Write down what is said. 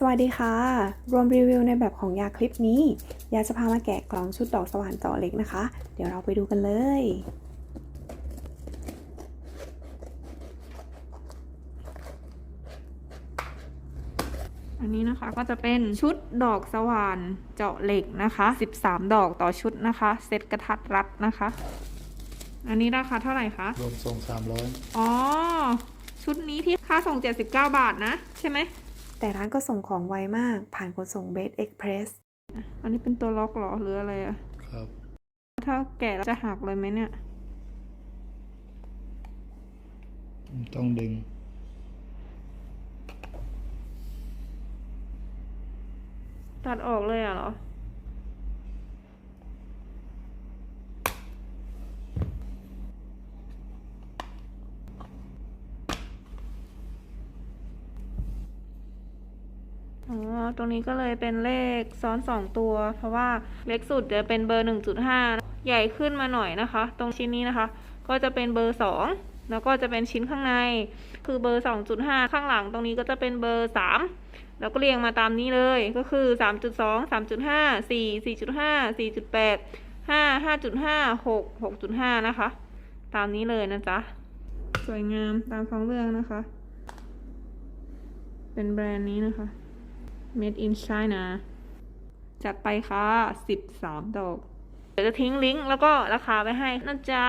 สวัสดีค่ะ รวมรีวิวในแบบของยาคลิปนี้ ยาจะพามาแกะกล่องชุดดอกสว่านเจาะเหล็กนะคะ เดี๋ยวเราไปดูกันเลย อันนี้นะคะก็จะเป็นชุดดอกสว่านเจาะเหล็กนะคะ 13 ดอกต่อชุดนะคะ เซตกระทัดรัดนะคะ อันนี้ราคาเท่าไหร่คะ รวมส่งสามร้อยอ๋อ ชุดนี้ที่ค่าส่ง 79 บาทนะ ใช่ไหม แต่ร้านก็ส่งของไวมาก ผ่านขนส่งเบสเอ็กเพรสอันนี้เป็นตัวล็อกเหรอหรืออะไรอะครับ ถ้าแกะแล้วจะหักเลยไหมเนี่ย ต้องดึง ตัดออกเลยอะเหรอ อ๋อ ตรงนี้ก็เลยเป็นเลขซ้อนสองตัว เพราะว่าเล็กสุดจะเป็นเบอร์หนึ่งจุดห้าใหญ่ขึ้นมาหน่อยนะคะ ตรงชิ้นนี้นะคะ ก็จะเป็นเบอร์สองแล้วก็จะเป็นชิ้นข้างใน คือเบอร์สองจุดห้าข้างหลังตรงนี้ก็จะเป็นเบอร์สามแล้วก็เรียงมาตามนี้เลย ก็คือสามจุดสองสามจุดห้าสี่สี่จุดห้าสี่จุดแปดห้าห้าจุดห้าหกหกจุดห้านะคะ ตามนี้เลยนะจ๊ะ สวยงามตามท้องเรื่องนะคะ เป็นแบรนด์นี้นะคะ Made in China จัดไปค่ะ 13 ดอก เดี๋ยวจะทิ้งลิงก์แล้วก็ราคาไว้ให้นะจ๊ะ